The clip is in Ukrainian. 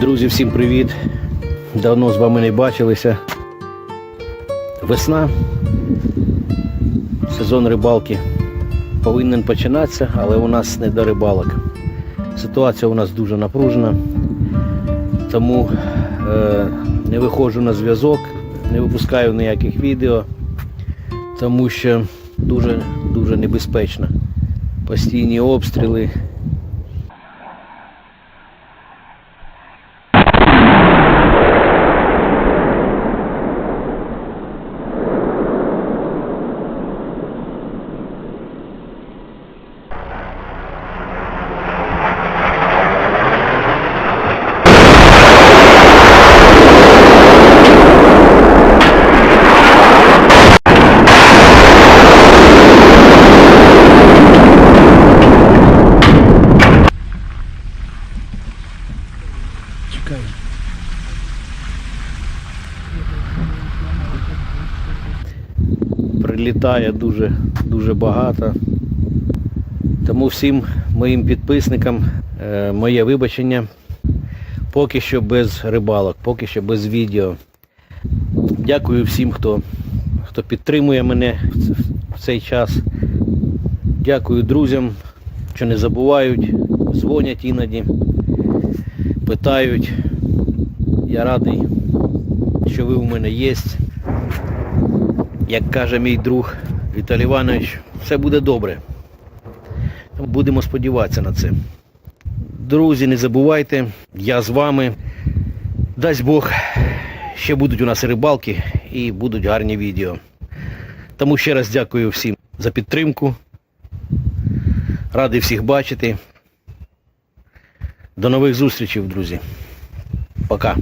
Друзі, всім привіт! Давно з вами не бачилися. Весна, сезон рибалки повинен починатися, але у нас не до рибалок. Ситуація у нас дуже напружена, тому е, не виходжу на зв'язок, не випускаю ніяких відео, тому що дуже, дуже небезпечно. Постійні обстріли. Чекай. Прилітає дуже, дуже багато. Тому всім моїм підписникам е, моє вибачення. Поки що без рибалок, поки що без відео. Дякую всім, хто, хто підтримує мене в цей час. Дякую друзям, що не забувають, дзвонять іноді, питають. Я радий, що ви у мене є. Як каже мій друг Віталій Іванович, все буде добре. Будемо сподіватися на це. Друзі, не забувайте, я з вами. Дасть Бог, ще будуть у нас рибалки і будуть гарні відео. Тому ще раз дякую всім за підтримку. Радий всіх бачити. До нових зустрічей, друзі. Пока.